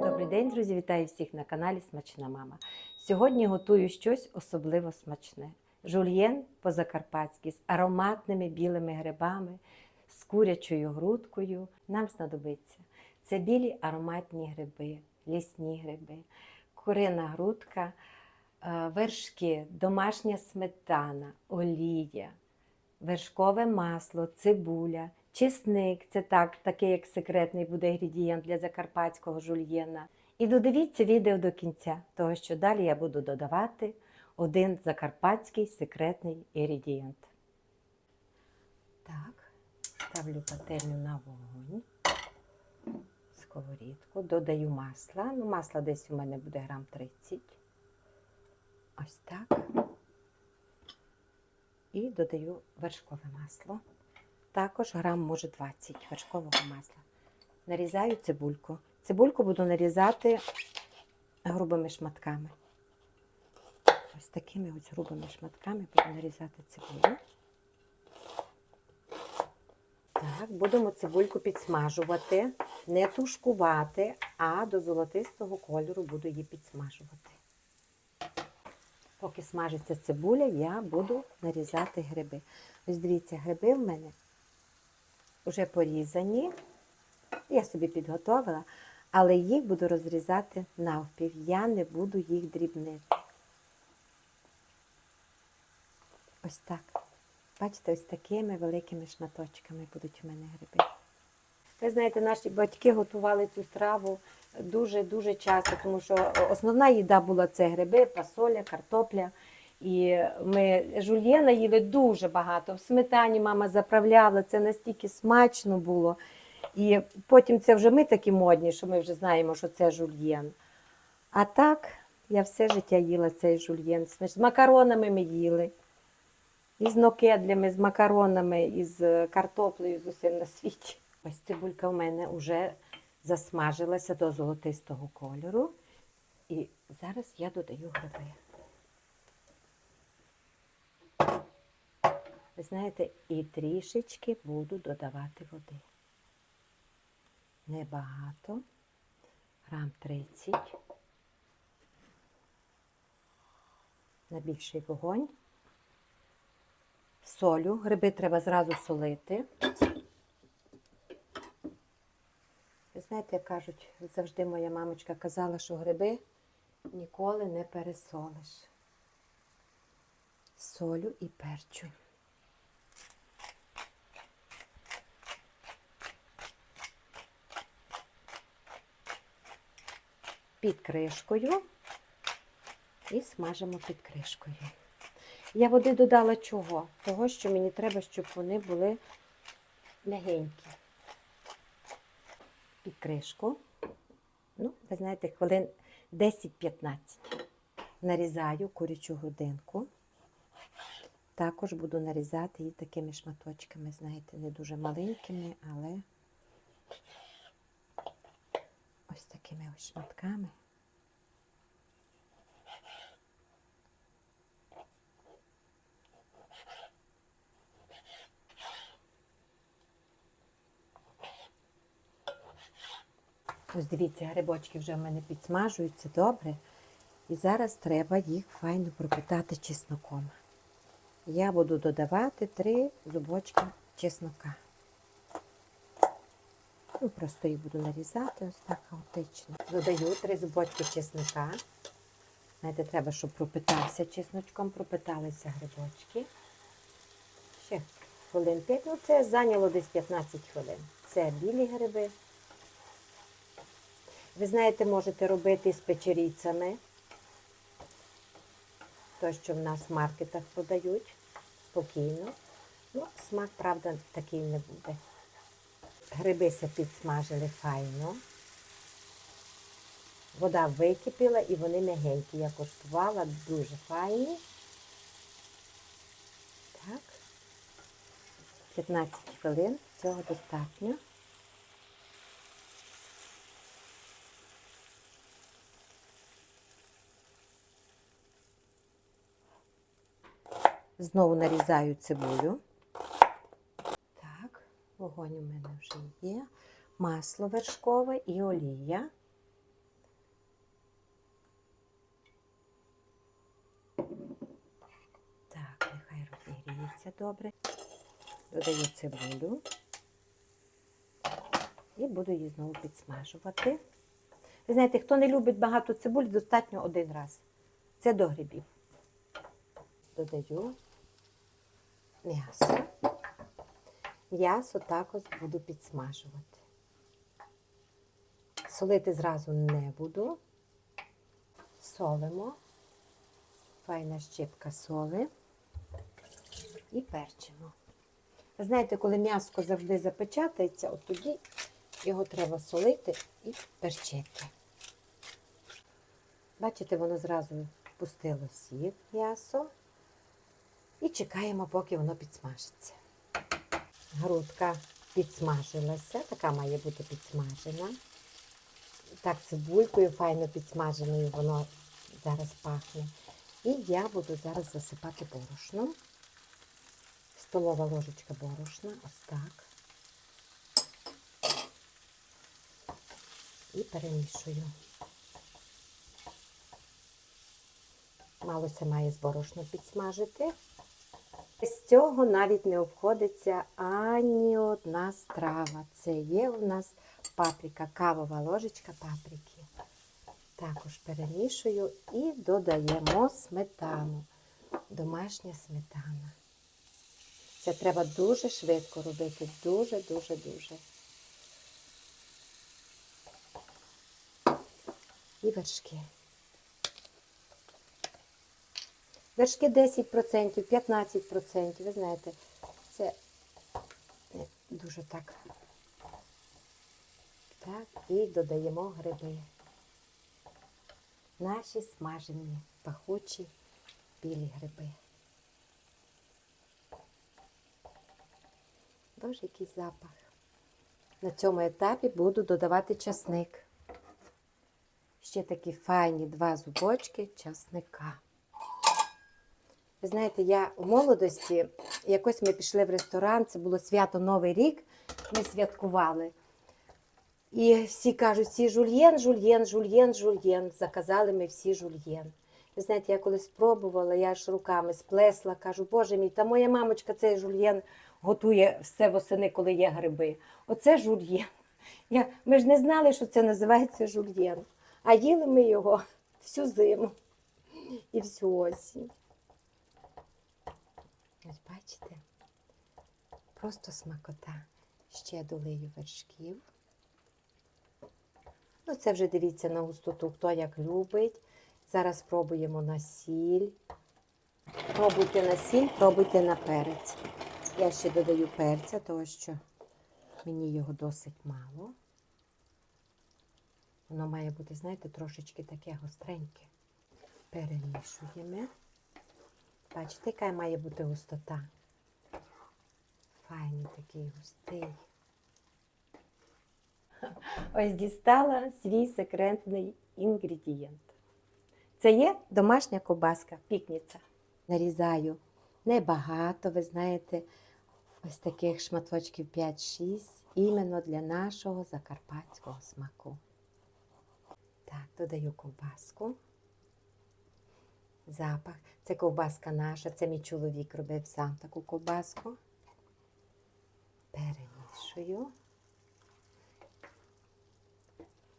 Добрий день, друзі! Вітаю всіх на каналі Смачна Мама. Сьогодні готую щось особливо смачне. Жульєн по-закарпатськи з ароматними білими грибами, з курячою грудкою. Нам знадобиться. Це білі ароматні гриби, лісні гриби, курина грудка, е, вершки, домашня сметана, олія, вершкове масло, цибуля, чесник це так, такий як секретний буде інгредієнт для закарпатського жульєна. І додивіться відео до кінця, того що далі я буду додавати один закарпатський секретний інгредієнт. Так, ставлю пательню на вогонь, сковорідку, додаю масла. Ну, масла десь у мене буде грам 30. Ось так. І додаю вершкове масло. Також грам, може, 20 вершкового масла. Нарізаю цибульку. Цибульку буду нарізати грубими шматками. Ось такими ось грубими шматками буду нарізати цибулю. Так, будемо цибульку підсмажувати, не тушкувати, а до золотистого кольору буду її підсмажувати. Поки смажиться цибуля, я буду нарізати гриби. Ось дивіться, гриби в мене вже порізані. Я собі підготовила, але їх буду розрізати навпів. Я не буду їх дрібнити. Ось так. Бачите, ось такими великими шматочками будуть у мене гриби. Ви знаєте, наші батьки готували цю страву дуже-дуже часто, тому що основна їда була це гриби, фасоля, картопля. І ми жульєна їли дуже багато. В сметані мама заправляла, це настільки смачно було. І потім це вже ми такі модні, що ми вже знаємо, що це жульєн. А так, я все життя їла цей жульєн. З макаронами ми їли. І з нокедлями, з макаронами, і з картоплею, з усім на світі. Ось цибулька в мене вже засмажилася до золотистого кольору. І зараз я додаю гриби. Ви знаєте, і трішечки буду додавати води. Небагато, грам 30. На більший вогонь. Солю. Гриби треба зразу солити. Ви знаєте, як кажуть, завжди моя мамочка казала, що гриби ніколи не пересолиш. Солю і перчу. Під кришкою і смажимо під кришкою. Я води додала чого? Того, що мені треба, щоб вони були м'ягенькі. Під кришку. Ну, ви знаєте, хвилин 10-15. Нарізаю курячу грудинку. Також буду нарізати її такими шматочками, знаєте, не дуже маленькими, але ось такими ось шматками. Ось дивіться, грибочки вже в мене підсмажуються добре. І зараз треба їх файно пропитати чесноком. Я буду додавати три зубочки чеснока. Ну, Просто їх буду нарізати ось так хаотично. Додаю три зубочки чеснока. Знаєте, треба, щоб пропитався чесночком, пропиталися грибочки. Ще хвилин 5. Ну, це зайняло десь 15 хвилин. Це білі гриби. Ви знаєте, можете робити з печерійцями. То, що в нас в маркетах продають спокійно. Ну, смак, правда, такий не буде. Грибися підсмажили файно. Вода википіла і вони м'ягенькі. Я коштувала дуже файні. Так. 15 хвилин. Цього достатньо. Знову нарізаю цибулю. Вогонь у мене вже є. масло вершкове і олія. Так, нехай розігріється добре. Додаю цибулю і буду її знову підсмажувати. Ви знаєте, хто не любить багато цибулі, достатньо один раз. Це до грибів. Додаю м'ясо. М'ясо також буду підсмажувати. Солити зразу не буду. Солимо. Файна щепка соли і перчимо. Знаєте, коли м'ясо завжди запечатається, от тоді його треба солити і перчити. Бачите, воно зразу пустило сік м'ясо. І чекаємо, поки воно підсмажиться. Грудка підсмажилася, така має бути підсмажена. Так, цибулькою файно підсмаженою воно зараз пахне. І я буду зараз засипати борошном. Столова ложечка борошна, ось так. І перемішую. Мало це має з борошном підсмажити. З цього навіть не обходиться ані одна страва. Це є у нас паприка, кавова ложечка паприки. Також перемішую і додаємо сметану. Домашня сметана. Це треба дуже швидко робити. Дуже-дуже дуже. І вершки. Вершки 10%, 15%. Ви знаєте, це не дуже так. Так, і додаємо гриби. Наші смажені, пахучі білі гриби. Боже, який запах. На цьому етапі буду додавати часник. Ще такі файні два зубочки часника. Ви знаєте, я у молодості, якось ми пішли в ресторан, це було свято Новий рік, ми святкували. І всі кажуть, всі жульєн, жульєн, жульєн, жульєн. Заказали ми всі жульєн. Ви знаєте, я коли спробувала, я аж руками сплесла, кажу, боже мій, та моя мамочка цей жульєн готує все восени, коли є гриби. Оце жульєн. Я, ми ж не знали, що це називається жульєн. А їли ми його всю зиму і всю осінь. Бачите? Просто смакота. Ще долию вершків. Ну, це вже дивіться на густоту, хто як любить. Зараз спробуємо на сіль. Пробуйте на сіль, пробуйте на перець. Я ще додаю перця, тому що мені його досить мало. Воно має бути, знаєте, трошечки таке гостреньке. Перемішуємо. Бачите, яка має бути густота? Файний такий густий. Ось дістала свій секретний інгредієнт. Це є домашня ковбаска, пікніця. Нарізаю небагато, ви знаєте, ось таких шматочків 5-6, іменно для нашого закарпатського смаку. Так, додаю ковбаску. Запах. Це ковбаска наша, це мій чоловік робив сам таку ковбаску. Перемішую.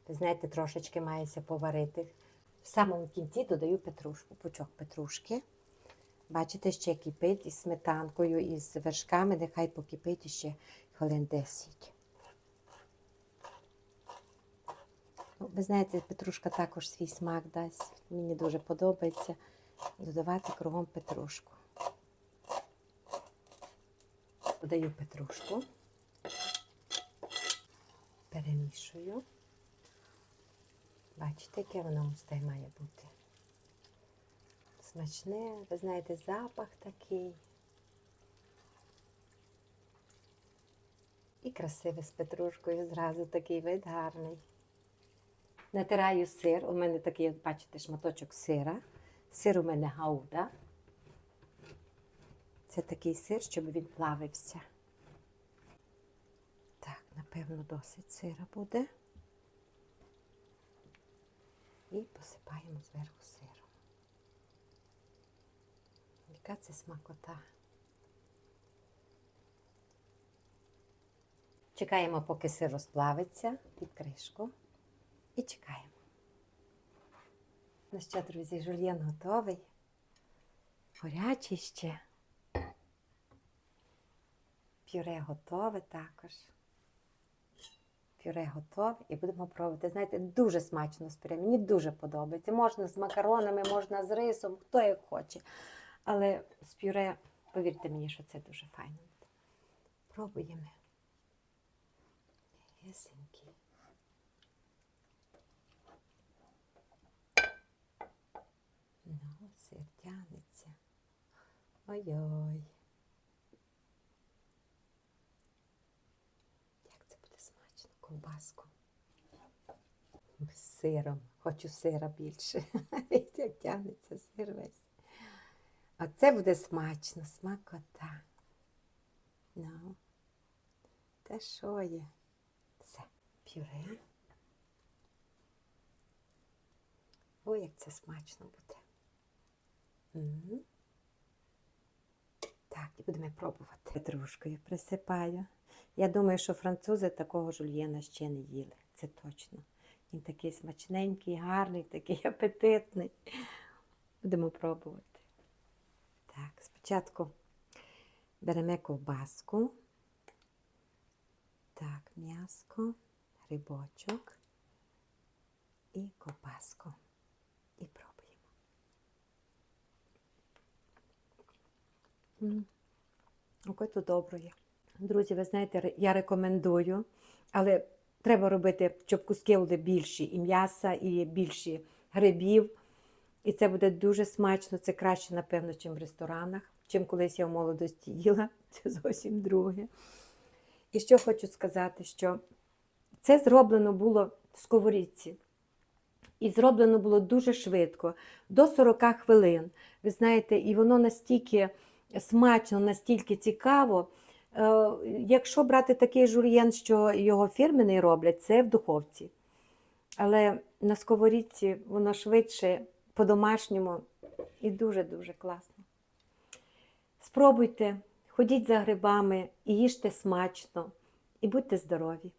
Ви знаєте, трошечки мається поварити. В самому кінці додаю петрушку, пучок петрушки. Бачите, ще кипить із сметанкою, із вершками, нехай покипить ще хвилин 10. Ну, ви знаєте, петрушка також свій смак дасть. Мені дуже подобається додавати кругом петрушку. Додаю петрушку, перемішую. Бачите, яке воно густе має бути. Смачне, ви знаєте, запах такий. І красиве з петрушкою, зразу такий вид гарний. Натираю сир. У мене такий, бачите, шматочок сира. Сир у мене гауда. Це такий сир, щоб він плавився. Так, Напевно, досить сира буде. І посипаємо зверху сиром. Яка це смакота. Чекаємо, поки сир розплавиться під кришку. І чекаємо. Ну що, друзі, жульєн готовий. Горячий ще. Пюре готове також. Пюре готове і будемо пробувати. Знаєте, дуже смачно з пюре. Мені дуже подобається. Можна з макаронами, можна з рисом, хто як хоче. Але з пюре, повірте мені, що це дуже файно. Пробуємо. Гесенький. Ну, сир тянеться. Ой-ой. Як це буде смачно, ковбаску. З сиром. Хочу сира більше. Як тягнеться сир весь. А це буде смачно, смакота. Ну, те що є? Все, пюре. Ой, як це смачно буде. Мгм. Так, і будемо пробувати. Петрушкою присипаю. Я думаю, що французи такого жульєна ще не їли. Це точно. Він такий смачненький, гарний, такий апетитний. Будемо пробувати. Так, спочатку беремо ковбаску. Так, м'яско, грибочок і ковбаску. І пробуємо. Яке то добре є. Друзі, ви знаєте, я рекомендую, але треба робити, щоб куски були більші і м'яса, і більші грибів. І це буде дуже смачно. Це краще, напевно, чим в ресторанах, чим колись я в молодості їла. Це зовсім друге. І що хочу сказати, що це зроблено було в сковорідці. І зроблено було дуже швидко, до 40 хвилин. Ви знаєте, і воно настільки смачно, настільки цікаво. Е, Якщо брати такий жульєн, що його фірменний роблять, це в духовці. Але на сковорідці воно швидше, по-домашньому і дуже-дуже класно. Спробуйте, ходіть за грибами і їжте смачно, і будьте здорові!